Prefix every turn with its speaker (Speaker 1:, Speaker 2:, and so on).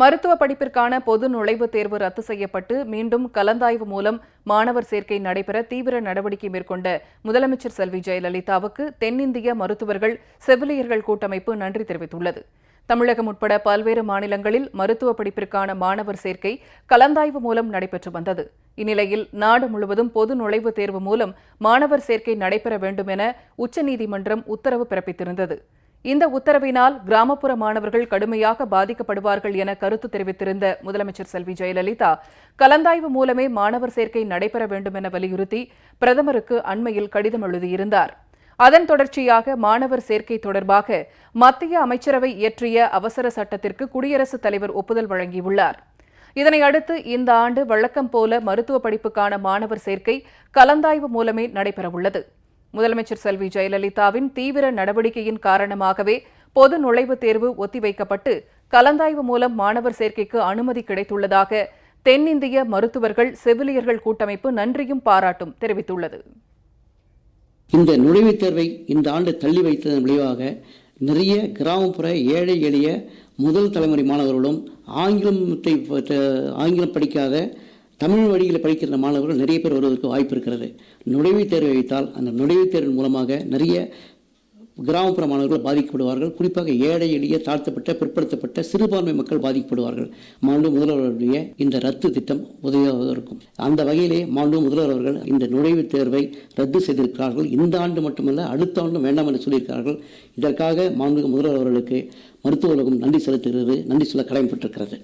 Speaker 1: மருத்துவ படிப்பிற்கான பொது நுழைவுத் தேர்வு ரத்து செய்யப்பட்டு மீண்டும் கலந்தாய்வு மூலம் மாணவர் சேர்க்கை நடைபெற தீவிர நடவடிக்கை மேற்கொண்ட முதலமைச்சர் செல்வி ஜெயலலிதாவுக்கு தென்னிந்திய மருத்துவர்கள் செவிலியர்கள் கூட்டமைப்பு நன்றி தெரிவித்துள்ளது. தமிழகம் உட்பட பல்வேறு மாநிலங்களில் மருத்துவ படிப்பிற்கான மாணவர் சேர்க்கை கலந்தாய்வு மூலம் நடைபெற்று வந்தது. இந்நிலையில் நாடு முழுவதும் பொது நுழைவுத் தேர்வு மூலம் மாணவர் சேர்க்கை நடைபெற வேண்டும் என உச்சநீதிமன்றம் உத்தரவு பிறப்பித்திருந்தது. இந்த உத்தரவினால் கிராமப்புற மாணவர்கள் கடுமையாக பாதிக்கப்படுவார்கள் என கருத்து தெரிவித்திருந்த முதலமைச்சர் செல்வி ஜெயலலிதா கலந்தாய்வு மூலமே மாணவர் சேர்க்கை நடைபெற வேண்டும் என வலியுறுத்தி பிரதமருக்கு அண்மையில் கடிதம் எழுதியிருந்தார். அதன் தொடர்ச்சியாக மாணவர் சேர்க்கை தொடர்பாக மத்திய அமைச்சரவை இயற்றிய அவசர சட்டத்திற்கு குடியரசுத் தலைவர் ஒப்புதல் வழங்கியுள்ளார். இதனையடுத்து இந்த ஆண்டு வழக்கம் போல மருத்துவ படிப்புக்கான மாணவர் சேர்க்கை கலந்தாய்வு மூலமே நடைபெறவுள்ளது. முதலமைச்சர் செல்வி ஜெயலலிதாவின் தீவிர நடவடிக்கையின் காரணமாகவே பொது நுழைவுத் தேர்வு ஒத்திவைக்கப்பட்டு கலந்தாய்வு மூலம் மாணவர் சேர்க்கைக்கு அனுமதி கிடைத்துள்ளதாக தென்னிந்திய மருத்துவர்கள் செவிலியர்கள் கூட்டமைப்பு நன்றியும் பாராட்டும் தெரிவித்துள்ளது.
Speaker 2: இந்த நுழைவுத் தேர்வை இந்த ஆண்டு தள்ளி வைத்ததன் விளைவாக நிறைய கிராமப்புற ஏழை எளிய முதல் தலைமுறை மாணவர்களும் ஆங்கிலத்தை ஆங்கிலம் படிக்காத தமிழ் வழியில் படிக்கிற மாணவர்கள் நிறைய பேர் வருவதற்கு வாய்ப்பு இருக்கிறது. நுழைவுத் தேர்வை வைத்தால் அந்த நுழைவுத் தேர்வின் மூலமாக நிறைய கிராமப்புற மாணவர்கள் பாதிக்கப்படுவார்கள். குறிப்பாக ஏழை எளிய தாழ்த்தப்பட்ட பிற்படுத்தப்பட்ட சிறுபான்மை மக்கள் பாதிக்கப்படுவார்கள். மாண்டு முதல்வருடைய இந்த ரத்து திட்டம் உதவியாக இருக்கும். அந்த வகையிலே மாண்பு முதல்வர் அவர்கள் இந்த நுழைவுத் தேர்வை ரத்து செய்திருக்கிறார்கள். இந்த ஆண்டு மட்டுமல்ல அடுத்த ஆண்டும் வேண்டாம் என்று சொல்லியிருக்கிறார்கள். இதற்காக மாண்பு முதல்வர் அவர்களுக்கு மருத்துவ உலகம் நன்றி செலுத்துகிறது. நன்றி சொல்ல கடமைப்பட்டிருக்கிறது.